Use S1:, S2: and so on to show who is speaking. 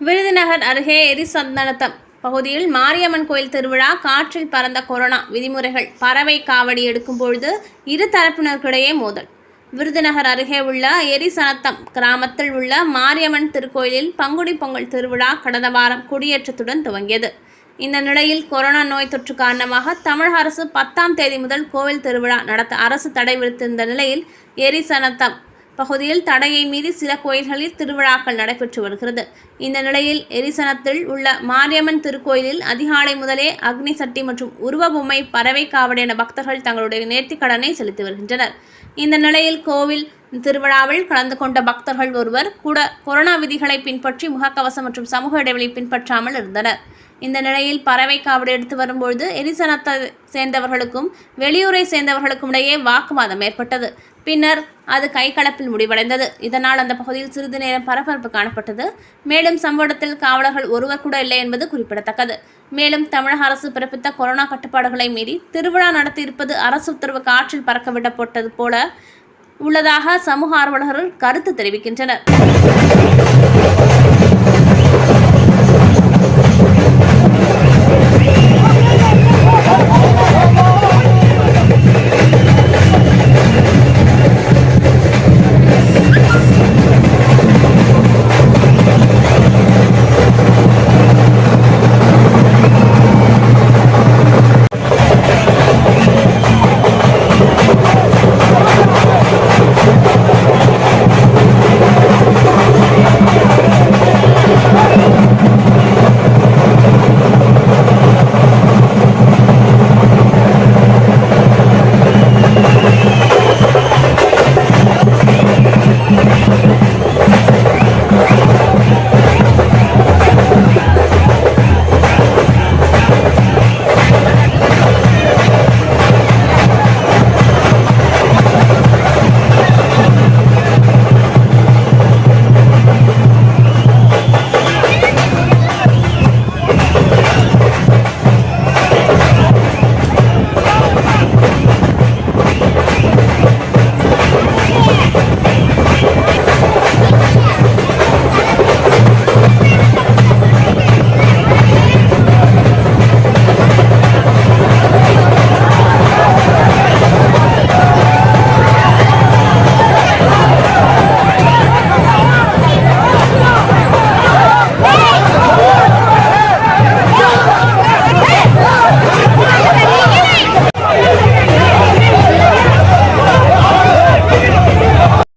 S1: விருதுநகர் அருகே எரிசந்தனத்தம் பகுதியில் மாரியம்மன் கோயில் திருவிழா காற்றில் பறந்த கொரோனா விதிமுறைகள் பறவை காவடி எடுக்கும் பொழுது இரு தரப்பினருக்கிடையே மோதல். விருதுநகர் அருகே உள்ள எரிசனத்தம் கிராமத்தில் உள்ள மாரியம்மன் திருக்கோயிலில் பங்குனி பொங்கல் திருவிழா கடந்த வாரம் கொடியேற்றத்துடன் துவங்கியது. இந்த நிலையில் கொரோனா நோய் தொற்று காரணமாக தமிழக அரசு பத்தாம் தேதி முதல் கோவில் திருவிழா நடத்த அரசு தடை விடுத்திருந்த நிலையில் எரிசனத்தம் பகுதியில் தடையை மீறி சில கோயில்களில் திருவிழாக்கள் நடைபெற்று வருகிறது. இந்த நிலையில் எரிசனத்தில் உள்ள மாரியம்மன் திருக்கோயிலில் அதிகாலை முதலே அக்னி சட்டி மற்றும் உருவ பொம்மை பறவை காவடி என பக்தர்கள் தங்களுடைய நேர்த்திக்கடனை செலுத்தி வருகின்றனர். இந்த நிலையில் கோவில் திருவிழாவில் கலந்து கொண்ட பக்தர்கள் ஒருவர் கூட கொரோனா விதிகளை பின்பற்றி முகக்கவசம் மற்றும் சமூக இடைவெளி பின்பற்றாமல் இருந்தனர். இந்த நிலையில் பறவை காவடி எடுத்து வரும்பொழுது எரிசனத்தை சேர்ந்தவர்களுக்கும் வெளியூரை சேர்ந்தவர்களுக்கும் இடையே வாக்குவாதம் ஏற்பட்டது. பின்னர் அது கைகலப்பில் முடிவடைந்தது. இதனால் அந்த பகுதியில் சிறிது நேரம் பரபரப்பு காணப்பட்டது. மேலும் சம்பவத்தில் காவலர்கள் ஒருவர் கூட இல்லை என்பது குறிப்பிடத்தக்கது. மேலும் தமிழக அரசு பிறப்பித்த கொரோனா கட்டுப்பாடுகளை மீறி திருவிழா நடத்தியிருப்பது அரசு உத்தரவு காற்றில் பறக்க விடப்பட்டது போல உள்ளதாக சமூக ஆர்வலர்கள் கருத்து தெரிவிக்கின்றனர். Thank you.